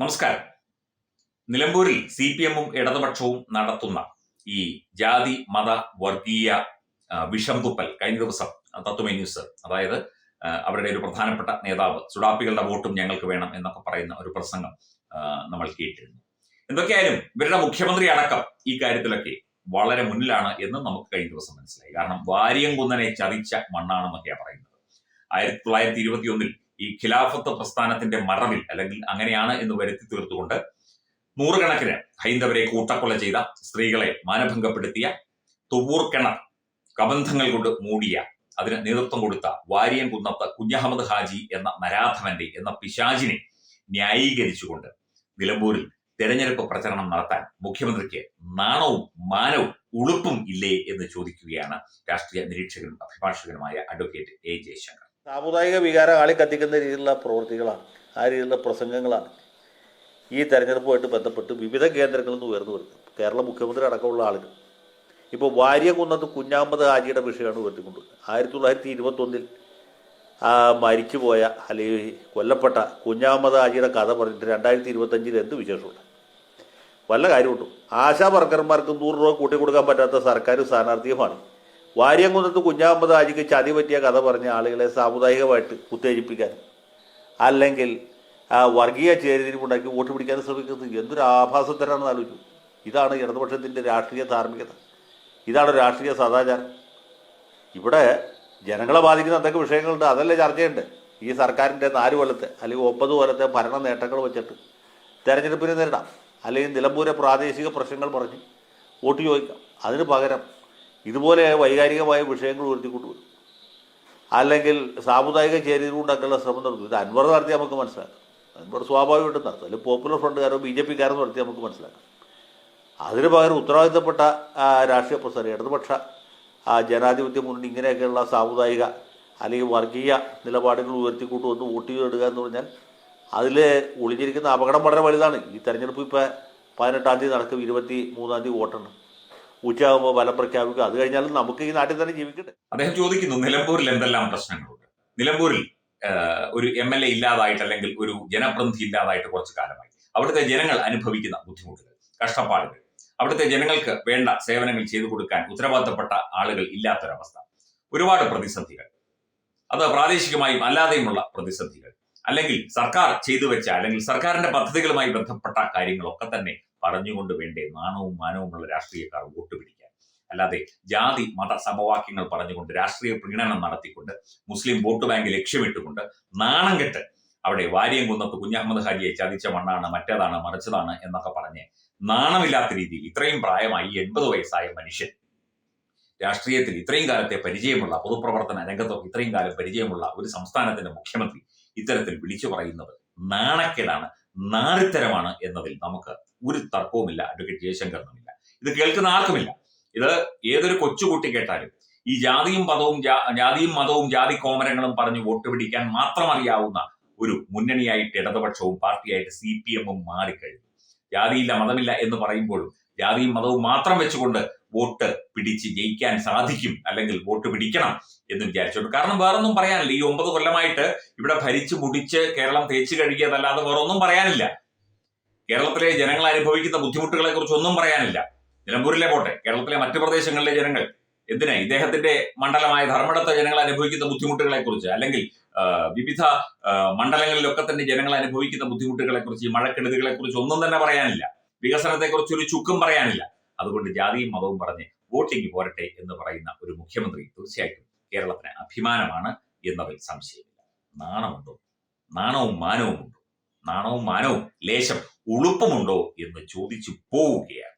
നമസ്കാരം. നിലമ്പൂരിൽ C P എമ്മും ഇടതുപക്ഷവും നടത്തുന്ന ഈ ജാതി മത വർഗീയ വിഷം തുപ്പൽ കഴിഞ്ഞ ദിവസം തത്വമേ ന്യൂസ് അതായത് അവരുടെ ഒരു പ്രധാനപ്പെട്ട നേതാവ് സുഡാപ്പികളുടെ വോട്ടും ഞങ്ങൾക്ക് വേണം എന്നൊക്കെ പറയുന്ന ഒരു പ്രസംഗം നമ്മൾ കേട്ടിരുന്നു. എന്തൊക്കെയായാലും ഇവരുടെ മുഖ്യമന്ത്രി അടക്കം ഈ കാര്യത്തിലൊക്കെ വളരെ മുന്നിലാണ് എന്ന് നമുക്ക് കഴിഞ്ഞ ദിവസം മനസ്സിലായി. കാരണം വാരിയംകുന്നനെ ചതിച്ച മണ്ണാണെന്നൊക്കെയാണ് പറയുന്നത്. ആയിരത്തി തൊള്ളായിരത്തി ഇരുപത്തി ഒന്നിൽ ഈ ഖിലാഫത്ത് പ്രസ്ഥാനത്തിന്റെ മറവിൽ അല്ലെങ്കിൽ അങ്ങനെയാണ് എന്ന് വരുത്തി തീർത്തുകൊണ്ട് നൂറുകണക്കിന് ഹൈന്ദവരെ കൂട്ടക്കൊല ചെയ്ത സ്ത്രീകളെ മാനഭംഗപ്പെടുത്തിയ തുവൂർ കിണർ കബന്ധങ്ങൾ കൊണ്ട് മൂടിയ അതിന് നേതൃത്വം കൊടുത്ത വാരിയൻ കുന്നത്ത് കുഞ്ഞഹമ്മദ് ഹാജി എന്ന നരാധവന്റെ എന്ന പിശാജിനെ ന്യായീകരിച്ചുകൊണ്ട് നിലമ്പൂരിൽ തെരഞ്ഞെടുപ്പ് പ്രചരണം നടത്താൻ മുഖ്യമന്ത്രിക്ക് നാണവും മാനവും ഉളുപ്പും ഇല്ലേ എന്ന് ചോദിക്കുകയാണ് രാഷ്ട്രീയ നിരീക്ഷകനും അഭിഭാഷകനുമായ അഡ്വക്കേറ്റ് എ ജയശങ്കർ. സാമുദായിക വികാരം ആളിക്കത്തിക്കുന്ന രീതിയിലുള്ള പ്രവൃത്തികളാണ്. ആ രീതിയിലുള്ള പ്രസംഗങ്ങളാണ്. ഈ തെരഞ്ഞെടുപ്പുമായിട്ട് ബന്ധപ്പെട്ട് വിവിധ കേന്ദ്രങ്ങളിൽ നിന്ന് ഉയർന്നു വരുന്നത്. കേരള മുഖ്യമന്ത്രി അടക്കമുള്ള ആളുകൾ. ഇപ്പോൾ വാര്യകുന്നത്ത് കുഞ്ഞാമ്പത് ഹാജിയുടെ വിഷയമാണ് ഉയർത്തിക്കൊണ്ട് ആയിരത്തി തൊള്ളായിരത്തി ഇരുപത്തൊന്നിൽ മരിച്ചുപോയ അല്ലെങ്കിൽ കൊല്ലപ്പെട്ട കുഞ്ഞാമ്പത് ഹാജിയുടെ കഥ പറഞ്ഞിട്ട് രണ്ടായിരത്തി ഇരുപത്തഞ്ചിൽ എന്ത് വിശേഷമുണ്ട്? വല്ല കാര്യമുണ്ടോ? ആശാ വർക്കർമാർക്ക് നൂറ് രൂപ കൂട്ടി കൊടുക്കാൻ പറ്റാത്ത സർക്കാർ സ്ഥാനാർത്ഥിയുമാണ്. വാര്യംകുന്നത്ത് കുഞ്ഞാമ്പത് ആജിക്ക് ചതി പറ്റിയ കഥ പറഞ്ഞ ആളുകളെ സാമുദായികമായിട്ട് ഉത്തേജിപ്പിക്കാൻ അല്ലെങ്കിൽ വർഗീയ ചേരിതിരിവുണ്ടാക്കി വോട്ട് പിടിക്കാൻ ശ്രമിക്കുന്നത് എന്തൊരു ആഭാസത്തരാണെന്ന് ആലോചിച്ചു ഇതാണ് ഇടതുപക്ഷത്തിന്റെ രാഷ്ട്രീയ ധാർമ്മികത. ഇതാണ് രാഷ്ട്രീയ സദാചാരം. ഇവിടെ ജനങ്ങളെ ബാധിക്കുന്ന എന്തൊക്കെ വിഷയങ്ങളുണ്ട് അതല്ലേ ചർച്ചയുണ്ട് ഈ സർക്കാരിന്റെ നാല് കൊല്ലത്തെ അല്ലെങ്കിൽ ഒമ്പത് കൊല്ലത്തെ ഭരണ നേട്ടങ്ങൾ വെച്ചിട്ട് തെരഞ്ഞെടുപ്പിനെ നേരിടാം. അല്ലെങ്കിൽ നിലമ്പൂരെ പ്രാദേശിക പ്രശ്നങ്ങൾ പറഞ്ഞ് വോട്ട് ചോദിക്കാം. അതിന് പകരം ഇതുപോലെ വൈകാരികമായ വിഷയങ്ങൾ ഉയർത്തിക്കൊണ്ടുവരും. അല്ലെങ്കിൽ സാമുദായിക ചേരിയിലുണ്ടാക്കാനുള്ള ശ്രമം നടത്തും ഇത് അൻവർ നടത്തി നമുക്ക് മനസ്സിലാക്കാം. അൻവർ സ്വാഭാവികമായിട്ടും നടത്തും അല്ലെങ്കിൽ പോപ്പുലർ ഫ്രണ്ടുകാരോ ബി ജെ പിക്കാരോ നടത്തി നമുക്ക് മനസ്സിലാക്കാം. അതിന് പകരം ഉത്തരവാദിത്തപ്പെട്ട രാഷ്ട്രീയ പ്രസ്ഥാനം ഇടതുപക്ഷ ജനാധിപത്യ മുന്നണി ഇങ്ങനെയൊക്കെയുള്ള സാമുദായിക അല്ലെങ്കിൽ വർഗീയ നിലപാടുകൾ ഉയർത്തിക്കൊണ്ടുവന്ന് വോട്ട് ചെയ്തെടുക്കുക എന്ന് പറഞ്ഞാൽ അതിൽ ഒളിഞ്ഞിരിക്കുന്ന അപകടം വളരെ വലുതാണ്. ഈ തെരഞ്ഞെടുപ്പ് ഇപ്പോൾ പതിനെട്ടാം തീയതി നടക്കും ഇരുപത്തി മൂന്നാം തീയതി വോട്ടെണ്ണം. ഉച്ചയാകുമ്പോൾ ഫലം പ്രഖ്യാപിക്കുക അത് കഴിഞ്ഞാലും നമുക്ക് ഈ നാട്ടിൽ തന്നെ ജീവിക്കട്ടെ. അദ്ദേഹം ചോദിക്കുന്നു നിലമ്പൂരിൽ എന്തെല്ലാം പ്രശ്നങ്ങളുണ്ട്? നിലമ്പൂരിൽ ഒരു എം എൽ എ ഇല്ലാതായിട്ട് അല്ലെങ്കിൽ ഒരു ജനപ്രതിനിധി ഇല്ലാതായിട്ട് കുറച്ച് കാലമായി. അവിടുത്തെ ജനങ്ങൾ അനുഭവിക്കുന്ന ബുദ്ധിമുട്ടുകൾ കഷ്ടപ്പാടുകൾ. അവിടുത്തെ ജനങ്ങൾക്ക് വേണ്ട സേവനങ്ങൾ ചെയ്തു കൊടുക്കാൻ ഉത്തരവാദിത്തപ്പെട്ട ആളുകൾ ഇല്ലാത്തൊരവസ്ഥ. ഒരുപാട് പ്രതിസന്ധികൾ. അത് പ്രാദേശികമായും അല്ലാതെയുമുള്ള പ്രതിസന്ധികൾ. അല്ലെങ്കിൽ സർക്കാർ ചെയ്തു വെച്ച അല്ലെങ്കിൽ സർക്കാരിന്റെ പദ്ധതികളുമായി ബന്ധപ്പെട്ട കാര്യങ്ങളൊക്കെ തന്നെ പറഞ്ഞുകൊണ്ട് വേണ്ടേ നാണവും മാനവുമുള്ള രാഷ്ട്രീയക്കാർ വോട്ട് പിടിക്കാൻ. അല്ലാതെ ജാതി മത സമവാക്യങ്ങൾ പറഞ്ഞുകൊണ്ട് രാഷ്ട്രീയ പ്രീണനം നടത്തിക്കൊണ്ട് മുസ്ലിം വോട്ട് ബാങ്ക് ലക്ഷ്യമിട്ടുകൊണ്ട് നാണം കെട്ട് അവിടെ വാര്യം കുന്നത്ത് കുഞ്ഞഹമ്മദ് ഹാജിയെ ചതിച്ച മണ്ണാണ് മറ്റേതാണ് മറിച്ചതാണ് എന്നൊക്കെ പറഞ്ഞ് നാണമില്ലാത്ത രീതിയിൽ ഇത്രയും പ്രായമായി എൺപത് വയസ്സായ മനുഷ്യൻ രാഷ്ട്രീയത്തിൽ ഇത്രയും കാലത്തെ പരിചയമുള്ള പൊതുപ്രവർത്തന രംഗത്തോ ഇത്രയും കാലം പരിചയമുള്ള ഒരു സംസ്ഥാനത്തിന്റെ മുഖ്യമന്ത്രി ഇത്തരത്തിൽ വിളിച്ചു പറയുന്നത് നാണക്കേടാണ്. നാറിത്തരമാണ് എന്നതിൽ നമുക്ക് ഒരു തർക്കവുമില്ല അഡ്വക്കേറ്റ് ജയശങ്കറിനുമില്ല. ഇത് കേൾക്കുന്ന ആർക്കുമില്ല? ഇത് ഏതൊരു കൊച്ചുകുട്ടി കേട്ടാലും ഈ ജാതിയും പദവും ജാതിയും മതവും ജാതി കോമരങ്ങളും പറഞ്ഞ് വോട്ട് പിടിക്കാൻ മാത്രം അറിയാവുന്ന ഒരു മുന്നണിയായിട്ട് ഇടതുപക്ഷവും പാർട്ടിയായിട്ട് സി പി എമ്മും മാറിക്കഴിഞ്ഞു. ജാതിയില്ല മതമില്ല എന്ന് പറയുമ്പോഴും ജാതിയും മതവും മാത്രം വെച്ചുകൊണ്ട് വോട്ട് പിടിച്ച് ജയിക്കാൻ സാധിക്കും അല്ലെങ്കിൽ വോട്ട് പിടിക്കണം എന്ന് വിചാരിച്ചോണ്ട്. കാരണം വേറൊന്നും പറയാനില്ല. ഈ ഒമ്പത് കൊല്ലമായിട്ട് ഇവിടെ ഭരിച്ചു മുടിച്ച് കേരളം തേച്ച് കഴുകിയതല്ലാതെ വേറൊന്നും പറയാനില്ല. കേരളത്തിലെ ജനങ്ങൾ അനുഭവിക്കുന്ന ബുദ്ധിമുട്ടുകളെ കുറിച്ച് ഒന്നും പറയാനില്ല. നിലമ്പൂരിലെ പോട്ടെ കേരളത്തിലെ മറ്റു പ്രദേശങ്ങളിലെ ജനങ്ങൾ എന്തിനാ ഇദ്ദേഹത്തിന്റെ മണ്ഡലമായ ധർമ്മടത്തെ ജനങ്ങൾ അനുഭവിക്കുന്ന ബുദ്ധിമുട്ടുകളെ കുറിച്ച് അല്ലെങ്കിൽ വിവിധ മണ്ഡലങ്ങളിലൊക്കെ തന്നെ ജനങ്ങൾ അനുഭവിക്കുന്ന ബുദ്ധിമുട്ടുകളെ കുറിച്ച് ഈ മഴക്കെടുതികളെ കുറിച്ച് ഒന്നും തന്നെ പറയാനില്ല. വികസനത്തെക്കുറിച്ച് ഒരു ചുക്കും പറയാനില്ല. അതുകൊണ്ട് ജാതിയും മതവും പറഞ്ഞ് വോട്ടിംഗ് പോരട്ടെ എന്ന് പറയുന്ന ഒരു മുഖ്യമന്ത്രി തീർച്ചയായിട്ടും കേരളത്തിന് അഭിമാനമാണ് എന്നതിൽ സംശയമില്ല. നാണമുണ്ടോ? നാണവും മാനവും ഉണ്ടോ നാണവും മാനവും ലേശം ഉളുപ്പമുണ്ടോ എന്ന് ചോദിച്ചു പോവുകയാണ്.